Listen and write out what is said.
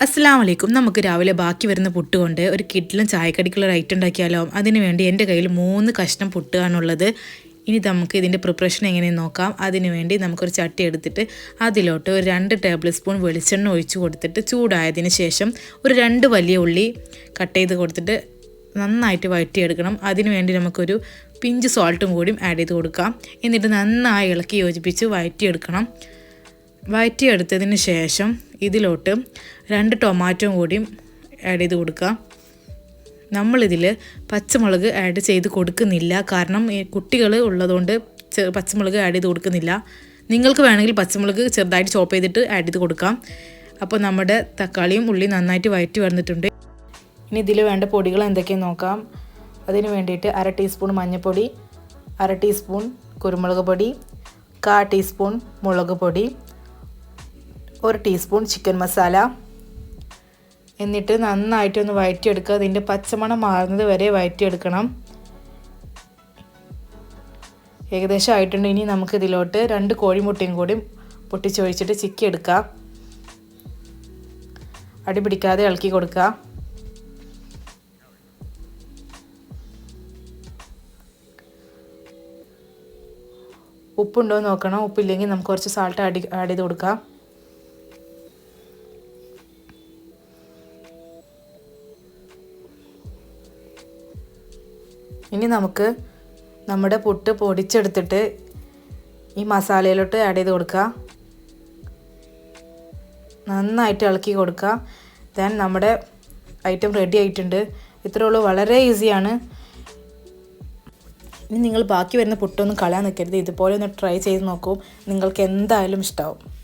അസ്സാം വലൈക്കും നമുക്ക് രാവിലെ ബാക്കി വരുന്ന പുട്ട് കൊണ്ട് ഒരു കിഡിലും ചായക്കടിക്കുള്ള ഐറ്റം ഉണ്ടാക്കിയാലോ? അതിന് വേണ്ടി എന്റെ കയ്യിൽ മൂന്ന് കഷ്ണം പുട്ടാണുള്ളത്. ഇനി നമുക്ക് ഇതിന്റെ പ്രിപ്പറേഷൻ എങ്ങനെയെന്ന് നോക്കാം. അതിനുവേണ്ടി നമുക്കൊരു ചട്ടി എടുത്തിട്ട് അതിലോട്ട് ഒരു രണ്ട് ടേബിൾ സ്പൂൺ വെളിച്ചെണ്ണ ഒഴിച്ച് കൊടുത്തിട്ട് ചൂടായതിന് ശേഷം ഒരു രണ്ട് വലിയ ഉള്ളി കട്ട് ചെയ്ത് കൊടുത്തിട്ട് നന്നായിട്ട് വഴറ്റിയെടുക്കണം. അതിനുവേണ്ടി നമുക്കൊരു പിഞ്ച് സോൾട്ടും കൂടിയും ആഡ് ചെയ്ത് കൊടുക്കാം. എന്നിട്ട് നന്നായി ഇളക്കി യോജിപ്പിച്ച് വഴറ്റിയെടുക്കണം. വഴറ്റിയെടുത്തതിന് ശേഷം ഇതിലോട്ട് രണ്ട് ടൊമാറ്റോ കൂടിയും ആഡ് ചെയ്ത് കൊടുക്കുക. നമ്മളിതിൽ പച്ചമുളക് ആഡ് ചെയ്ത് കൊടുക്കുന്നില്ല. കാരണം ഈ കുട്ടികൾ ഉള്ളതുകൊണ്ട് പച്ചമുളക് ആഡ് ചെയ്ത് കൊടുക്കുന്നില്ല. നിങ്ങൾക്ക് വേണമെങ്കിൽ പച്ചമുളക് ചെറുതായിട്ട് ചോപ്പ് ചെയ്തിട്ട് ആഡ് ചെയ്ത് കൊടുക്കാം. അപ്പോൾ നമ്മുടെ തക്കാളിയും ഉള്ളിയും നന്നായിട്ട് വയറ്റി വന്നിട്ടുണ്ട്. ഇനി ഇതിൽ വേണ്ട പൊടികൾ എന്തൊക്കെയെന്ന് നോക്കാം. അതിന് വേണ്ടിയിട്ട് അര ടീസ്പൂൺ മഞ്ഞൾപ്പൊടി അര ടീസ്പൂൺ കുരുമുളക് പൊടി കാ ടീസ്പൂൺ മുളക് പൊടി ഒരു ടീസ്പൂൺ ചിക്കൻ മസാല എന്നിട്ട് നന്നായിട്ടൊന്ന് വഴറ്റിയെടുക്കുക അതിന്റെ പച്ചമണം മാറുന്നത് വരെ വഴറ്റിയെടുക്കണം ഏകദേശം ആയിട്ടുണ്ട്. ഇനി നമുക്ക് ഇതിലോട്ട് രണ്ട് കോഴിമുട്ടയും കൂടി പൊട്ടിച്ചൊഴിച്ചിട്ട് ചിക്കി എടുക്കുക അടി പിടിക്കാതെ ഇളക്കി കൊടുക്കുക. ഉപ്പുണ്ടോ എന്ന് നോക്കണം. ഉപ്പില്ലെങ്കിൽ നമുക്ക് കുറച്ച് സാൾട്ട് ആഡ് ആഡ് ചെയ്ത് കൊടുക്കാം. ഇനി നമുക്ക് നമ്മുടെ പുട്ട് പൊടിച്ചെടുത്തിട്ട് ഈ മസാലയിലോട്ട് ആഡ് ചെയ്ത് കൊടുക്കുക. നന്നായിട്ട് ഇളക്കി കൊടുക്കുക. ദെൻ നമ്മുടെ ഐറ്റം റെഡി ആയിട്ടുണ്ട്. ഇത്രയേ ഉള്ളൂ. വളരെ ഈസിയാണ് ഇനി നിങ്ങൾ ബാക്കി വരുന്ന പുട്ടൊന്നും കളയാൻ നിൽക്കരുത്. ഇതുപോലെ ഒന്ന് ട്രൈ ചെയ്ത് നോക്കൂ. നിങ്ങൾക്ക് എന്തായാലും ഇഷ്ടമാവും